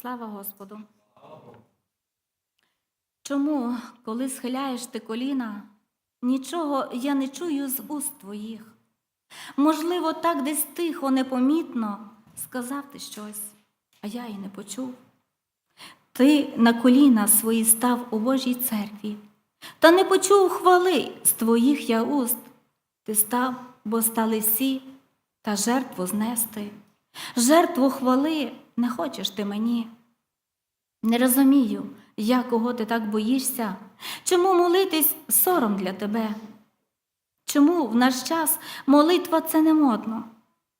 Слава Господу. Чому, коли схиляєш ти коліна, нічого я не чую з уст твоїх? Можливо, так десь тихо, непомітно сказав ти щось, а я і не почув. Ти на коліна свої став у Божій церкві, та не почув хвали з твоїх я уст. Ти став, бо стали всі, та жертву знести. Жертву хвали не хочеш ти мені. Не розумію, я кого ти так боїшся, чому молитись сором для тебе? Чому в наш час молитва це не модно?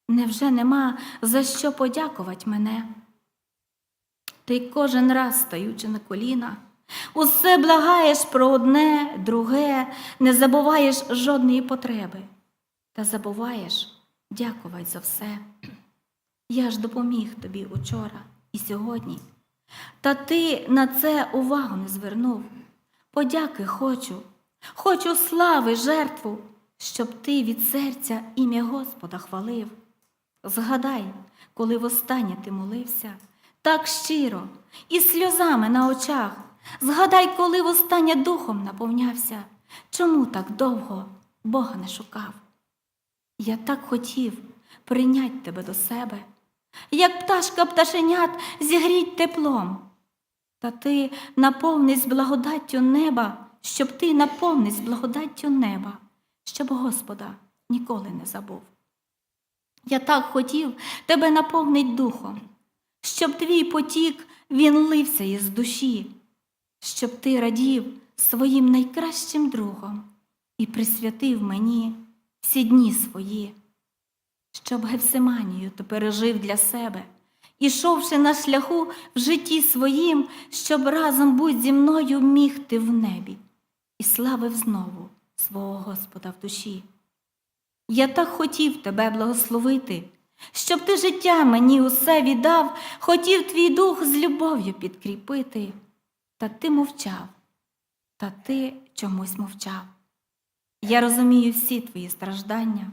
Невже нема за що подякувати мене? Ти кожен раз, стаючи на коліна, усе благаєш про одне, друге, не забуваєш жодної потреби, та забуваєш дякувати за все. Я ж допоміг тобі учора і сьогодні, та ти на це увагу не звернув. Подяки хочу, хочу слави, жертву, щоб ти від серця ім'я Господа хвалив. Згадай, коли востаннє ти молився, так щиро, і сльозами на очах. Згадай, коли востаннє духом наповнявся, чому так довго Бога не шукав. Я так хотів прийнять тебе до себе, як пташка пташенят зігріть теплом. Та ти наповнись благодаттю неба, щоб ти наповнись благодаттю неба, щоб Господа ніколи не забув. Я так хотів тебе наповнить духом, щоб твій потік він лився із душі, щоб ти радів своїм найкращим другом і присвятив мені всі дні свої, щоб Гевсиманію ти пережив для себе, ішовши на шляху в житті своїм, щоб разом будь зі мною міг ти в небі і славив знову свого Господа в душі. Я так хотів тебе благословити, щоб ти життя мені усе віддав, хотів твій дух з любов'ю підкріпити. Та ти мовчав, та ти чомусь мовчав. Я розумію всі твої страждання.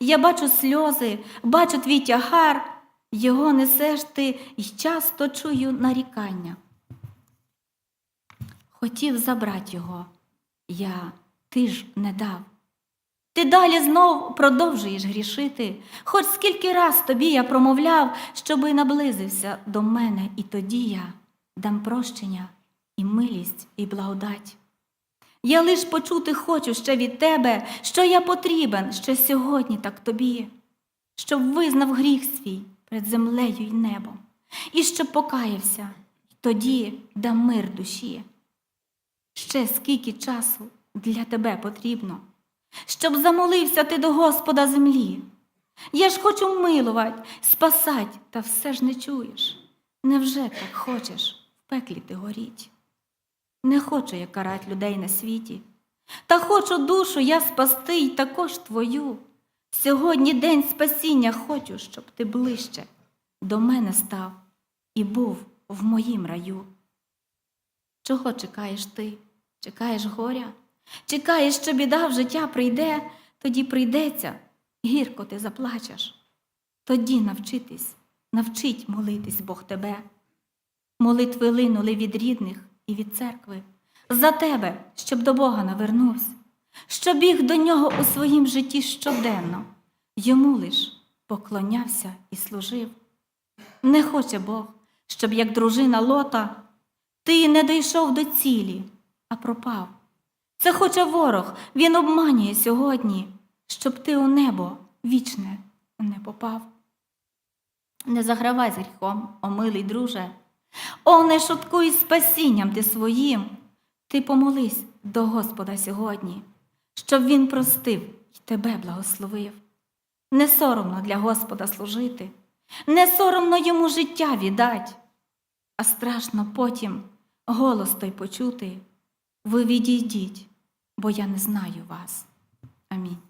Я бачу сльози, бачу твій тягар, його несеш ти і часто чую нарікання. Хотів забрати його, я ти ж не дав. Ти далі знов продовжуєш грішити, хоч скільки раз тобі я промовляв, щоби наблизився до мене, і тоді я дам прощення і милість, і благодать. Я лиш почути хочу ще від тебе, що я потрібен ще сьогодні так тобі, щоб визнав гріх свій перед землею й небом, і щоб покаявся, і тоді дам мир душі. Ще скільки часу для тебе потрібно, щоб замолився ти до Господа землі. Я ж хочу милувати, спасать, та все ж не чуєш. Невже так хочеш в пеклі ти горіть? Не хочу я карать людей на світі, та хочу душу я спасти й також твою. Сьогодні день спасіння хочу, щоб ти ближче до мене став і був в моїм раю. Чого чекаєш ти? Чекаєш горя? Чекаєш, що біда в життя прийде, тоді прийдеться, гірко ти заплачеш. Тоді навчитись, навчить молитись Бог тебе. Молитви линули від рідних і від церкви, за тебе, щоб до Бога навернувся, щоб біг до нього у своїм житті щоденно, йому лиш поклонявся і служив. Не хоче Бог, щоб, як дружина лота, ти не дійшов до цілі, а пропав. Це хоче ворог, він обманює сьогодні, щоб ти у небо вічне не попав. Не загравай з гріхом, о друже, о, не шуткуй спасінням ти своїм. Ти помолись до Господа сьогодні, щоб Він простив і тебе благословив. Не соромно для Господа служити, не соромно йому життя віддать, а страшно потім голос той почути. Ви відійдіть, бо я не знаю вас. Амінь.